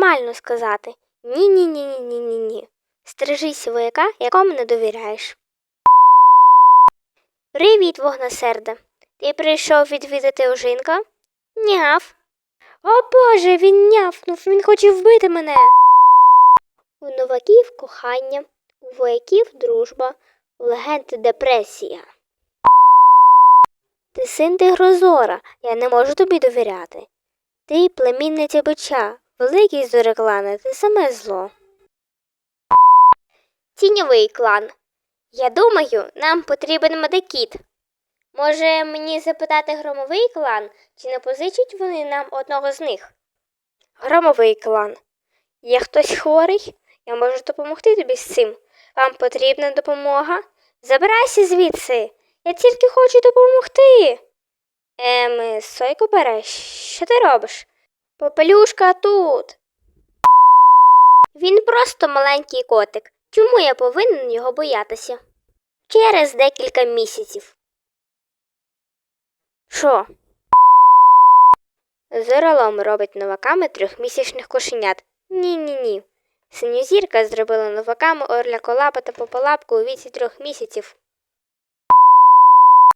нормально сказати ні ні ні ні ні ні ні Стережись вояка, якому не довіряєш. Привіт, вогнесерде. Ти прийшов відвідати ожинка? Няв. О Боже, він нявкнув, він хоче вбити мене. У новаків кохання, у вояків дружба, у легенди депресія. Ти син Тигрозора, я не можу тобі довіряти. Ти племінниця бича, великий зореклане, ти саме зло. Тіньовий клан. Я думаю, нам потрібен медикіт. Може, мені запитати громовий клан, чи не позичать вони нам одного з них? Громовий клан. Є хтось хворий? Я можу допомогти тобі з цим. Вам потрібна допомога? Забирайся звідси. Я тільки хочу допомогти. Ем, сойку береш. Що ти робиш? Попелюшка тут. Він просто маленький котик. Чому я повинен його боятися? Через декілька місяців. Що? Зоролом робить новаками трьохмісячних кошенят. Ні-ні ні. Синьозірка зробила новаками орля колапа та пополапку у віці трьох місяців.